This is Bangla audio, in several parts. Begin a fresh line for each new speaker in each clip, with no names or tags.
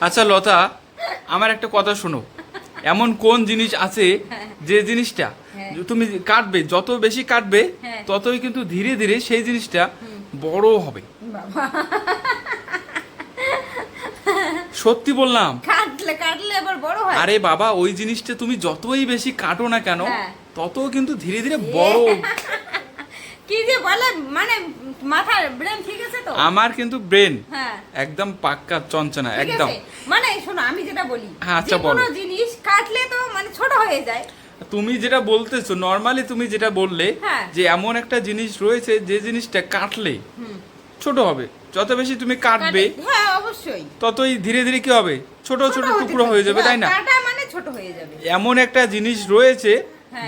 আচ্ছা লতা আমার একটা কথা শোনো। এমন কোন জিনিস আছে যে জিনিসটা
হ্যাঁ।
তুমি কাটবে যত বেশি কাটবে
হ্যাঁ।
ততই কিন্তু ধীরে ধীরে সেই জিনিসটা বড় হবে। সত্যি বললাম।
কাটলে কাটলে আবার বড় হয়।
আরে বাবা ওই জিনিসটা তুমি যতই বেশি কাটো না কেন
হ্যাঁ।
তত কিন্তু ধীরে ধীরে বড়।
কি যে বলে মানে মাথার ব্রেন ঠিক আছে তো?
আমার কিন্তু ব্রেন
হ্যাঁ।
একদম পাক্কা চঞ্চনা একদম।
মানে শোনো আমি যেটা বলি
হ্যাঁ, আচ্ছা, বলো।
জিনিস কাটলে তো মানে ছোট হয়ে যায়।
তুমি যেটা বলতেছো নর্মালি তুমি যেটা বললে
হ্যাঁ।
যে এমন একটা জিনিস রয়েছে যে জিনিসটা কাটলে ছোট হবে। যত বেশি তুমি কাটবে
হ্যাঁ অবশ্যই।
ততই ধীরে ধীরে কি হবে? ছোট ছোট টুকরো হয়ে যাবে তাই না?
কাটা মানে ছোট হয়ে যাবে।
এমন একটা জিনিস রয়েছে।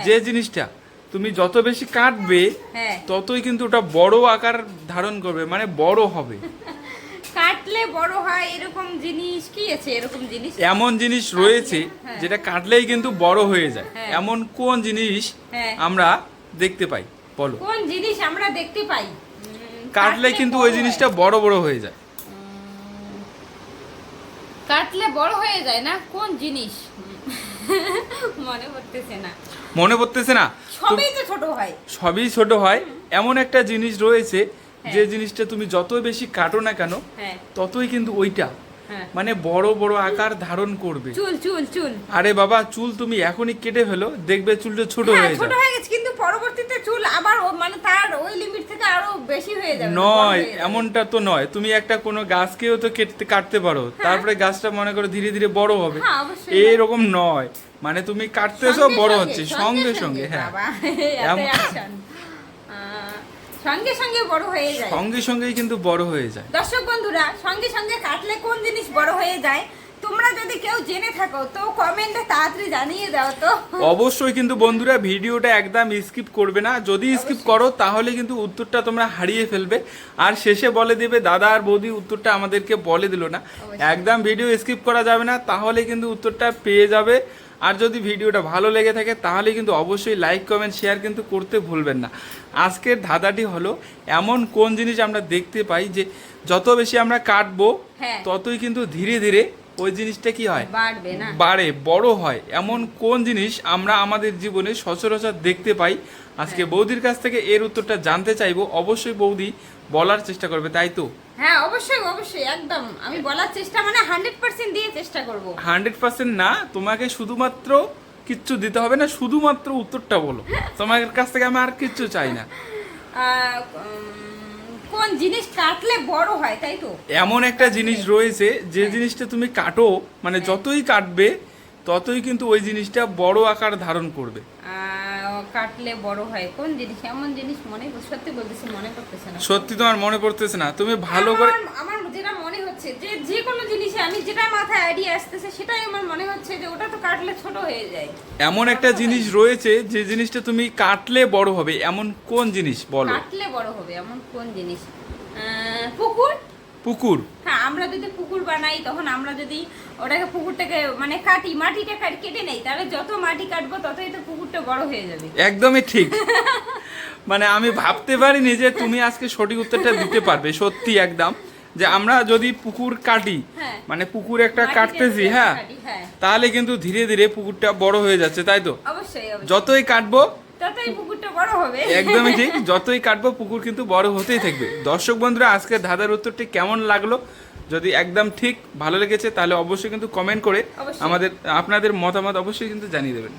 যে জিনিসটা তুমি যত বেশি কাটবে
হ্যাঁ।
ততই কিন্তু ওটা বড় আকার ধারণ করবে মানে বড় হবে।
কাটলে বড় হয় এরকম জিনিস কি আছে? এরকম জিনিস?
এমন জিনিস রয়েছে
হ্যাঁ।
যেটা কাটলেই কিন্তু বড় হয়ে যায়।
হ্যাঁ।
এমন কোন জিনিস। আমরা দেখতে পাই? বলো।
কোন জিনিস আমরা দেখতে পাই?
কাটলে কিন্তু ওই জিনিসটা বড় বড় হয়ে যায়।
কাটলে বড় হয়ে যায় না? কোন জিনিস? মনে পড়তেছে না।
মনে পড়তেছে না?
সবই তো ছোট হয়
সবই ছোট হয় এমন একটা জিনিস রয়েছে
হ্যাঁ।
যে জিনিসটা তুমি যত বেশি কাটো না কেন
হ্যাঁ।
ততই কিন্তু ওইটা
হ্যাঁ।
মানে বড় বড় আকার ধারণ করবে।
চুল চুল চুল।
আরে বাবা চুল তুমি এখনই কেটে ফেলো দেখবে চুলটা ছোট
হ্যাঁ,
হয়ে
ছোট হয়ে গেছে কিন্তু পরবর্তীতে চুল আবার মানে তার ওই লিমিট থেকে আরও বেশি হয়ে যাবে
নয় এমনটা তো নয়। তুমি একটা কোনো গাছকেও তো কেটে কাটতে পারো। তারপরে গাছটা মনে করো ধীরে ধীরে বড় হবে।
হ্যাঁ,
এরকম নয়। মানে তুমি কাটতেছো বড় হচ্ছে। সঙ্গে সঙ্গে হ্যাঁ।
সঙ্গে সঙ্গে বড় হয়ে যায়।
সঙ্গে সঙ্গেই কিন্তু বড় হয়ে যায়।
দর্শক বন্ধুরা সঙ্গে সঙ্গে কাটলে কোন জিনিস বড় হয়ে যায়? তোমরা যদি কেউ জেনে থাকো তো কমেন্টে তাড়াতাড়ি জানিয়ে দাও তো।
অবশ্যই কিন্তু বন্ধুরা ভিডিওটা একদম স্কিপ করবে না। যদি স্কিপ করো তাহলে কিন্তু উত্তরটা তোমরা হারিয়ে ফেলবে। আর শেষে বলে দেবে দাদা আর বৌদি উত্তরটা আমাদেরকে বলে দিল না। একদম ভিডিও স্কিপ করা যাবে না তাহলে কিন্তু উত্তরটা পেয়ে যাবে। আর যদি ভিডিওটা ভালো লেগে থাকে তাহলে কিন্তু অবশ্যই লাইক কমেন্ট শেয়ার কিন্তু করতে ভুলবেন না। আজকের ধাঁধাটি হলো এমন কোন জিনিস আমরা দেখতে পাই যে যত বেশি আমরা কাটবো
হ্যাঁ।
ততই কিন্তু ধীরে ধীরে ওই জিনিসটা কি হয়?
বাড়বে না।
বাড়ে বড় হয়। এমন কোন জিনিস আমরা আমাদের জীবনে সচরাচর দেখতে পাই? আজকে
হ্যাঁ।
বৌদির কাছ থেকে এর উত্তরটা জানতে চাইব। অবশ্যই বৌদি বলার চেষ্টা করবে তাই তো?
হ্যাঁ অবশ্যই অবশ্যই একদম। আমি বলার চেষ্টা মানে হান্ড্রেড পার্সেন্ট দিয়ে চেষ্টা করব।
হান্ড্রেড পার্সেন্ট না তোমাকে শুধুমাত্র কিচ্ছু দিতে হবে না শুধুমাত্র উত্তরটা বলো। তোমার কাছ থেকে আমি আর কিচ্ছু চাই না।
কোন জিনিস কাটলে বড় হয় তাই তো?
এমন একটা জিনিস রয়েছে যে
হ্যাঁ।
জিনিসটা তুমি কাটো মানে যতই কাটবে ততই কিন্তু ওই জিনিসটা বড় আকার ধারণ করবে।
কাটলে বড় হয়। কোন জিনিস? এমন জিনিস মনে সত্যি বলতেছি মনে করতেছে না।
সত্যি তোমার মনে পড়তেছে না। তুমি ভালো করে
আমার- আমার যেটা মনে হচ্ছে যে যে কোনো জিনিসে আমি যেটা মাথায় আইডিয়া আসতেছে সেটাই আমার মনে হচ্ছে যে ওটা তো কাটলে ছোট হয়ে যায়।
এমন একটা জিনিস রয়েছে যে জিনিসটা তুমি কাটলে বড় হবে এমন কোন জিনিস বলো?
কাটলে বড় হবে এমন কোন জিনিস? পুকুর?
পুকুর।
হ্যাঁ আমরা যদি পুকুর বানাই তখন আমরা যদি ওটাকে পুকুরটাকে মানে কাটি মাটিটা কাট- কেটে নেই তাহলে যত মাটি কাটবো ততই তো পুকুরটা বড় হয়ে যাবে।
একদমই ঠিক। মানে আমি ভাবতে পারিনি যে তুমি আজকে সঠিক উত্তরটা দিতে পারবে সত্যি একদম। যে আমরা যদি পুকুর কাটি
হ্যাঁ।
মানে পুকুর একটা কাটতেছি হ্যাঁ
হ্যাঁ।
তাহলে কিন্তু ধীরে ধীরে পুকুরটা বড় হয়ে যাচ্ছে তাই তো? যতই কাটবো একদমই ঠিক যতই কাটবো পুকুর কিন্তু বড় হতেই থাকবে। দর্শক বন্ধুরা আজকে ধাঁধার উত্তরটি কেমন লাগল? যদি একদম ঠিক ভালো লেগেছে তাহলে অবশ্যই কিন্তু কমেন্ট করে আমাদের আপনাদের মতামত অবশ্যই কিন্তু জানিয়ে দেবেন।